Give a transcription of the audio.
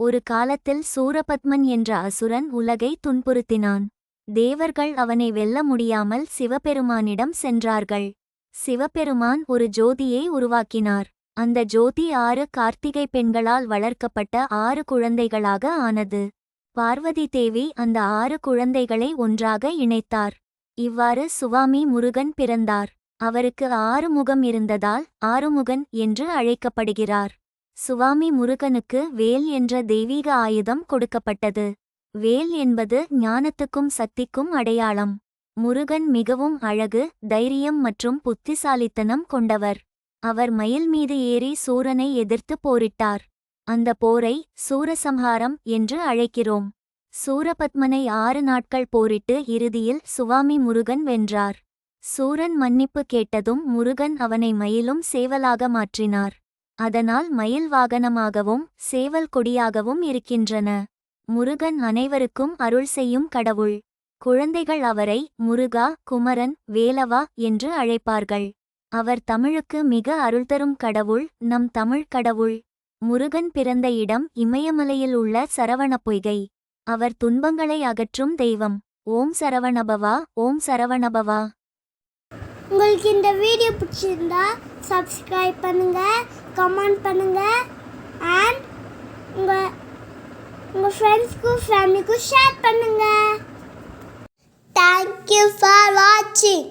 ஒரு காலத்தில் சூரபத்மன் என்ற அசுரன் உலகை துன்புறுத்தினான். தேவர்கள் அவனை வெல்ல முடியாமல் சிவபெருமானிடம் சென்றார்கள். சிவபெருமான் ஒரு ஜோதியை உருவாக்கினார். அந்த ஜோதி ஆறு கார்த்திகை பெண்களால் வளர்க்கப்பட்ட ஆறு குழந்தைகளாக ஆனது. பார்வதி தேவி அந்த ஆறு குழந்தைகளை ஒன்றாக இணைத்தார். இவ்வாறு சுவாமி முருகன் பிறந்தார். அவருக்கு ஆறுமுகம் இருந்ததால் ஆறுமுகன் என்று அழைக்கப்படுகிறார். சுவாமி முருகனுக்கு வேல் என்ற தெய்வீக ஆயுதம் கொடுக்கப்பட்டது. வேல் என்பது ஞானத்துக்கும் சக்திக்கும் அடையாளம். முருகன் மிகவும் அழகு தைரியம் மற்றும் புத்திசாலித்தனம் கொண்டவர். அவர் மயில் மீது ஏறி சூரனை எதிர்த்து போரிட்டார். அந்த போரை சூரசம்ஹாரம் என்று அழைக்கிறோம். சூரபத்மனை ஆறு நாட்கள் போரிட்டு இறுதியில் சுவாமி முருகன் வென்றார். சூரன் மன்னிப்பு கேட்டதும் முருகன் அவனை மயிலும் சேவலாக மாற்றினார். அதனால் மயில் வாகனமாகவும் சேவல் கொடியாகவும் இருக்கின்றன. முருகன் அனைவருக்கும் அருள் செய்யும் கடவுள். குழந்தைகள் அவரை முருகா குமரன் வேலவா என்று அழைப்பார்கள். அவர் தமிழுக்கு மிக அருள்தரும் கடவுள் நம் தமிழ் கடவுள். முருகன் பிறந்த இடம் இமயமலையில் உள்ள சரவணப்பொய்கை. அவர் துன்பங்களை அகற்றும் தெய்வம். ஓம் சரவணபவா ஓம் சரவணபவா. உங்களுக்கு இந்த வீடியோ பிடிச்சிருந்தா சப்ஸ்கிரைப் பண்ணுங்க. கமெண்ட் பண்ணுங்க. அண்ட் உங்கள் உங்கள் ஃப்ரெண்ட்ஸ்க்கும் ஃபேமிலிக்கும் ஷேர் பண்ணுங்க. தேங்க்யூ ஃபார் வாட்சிங்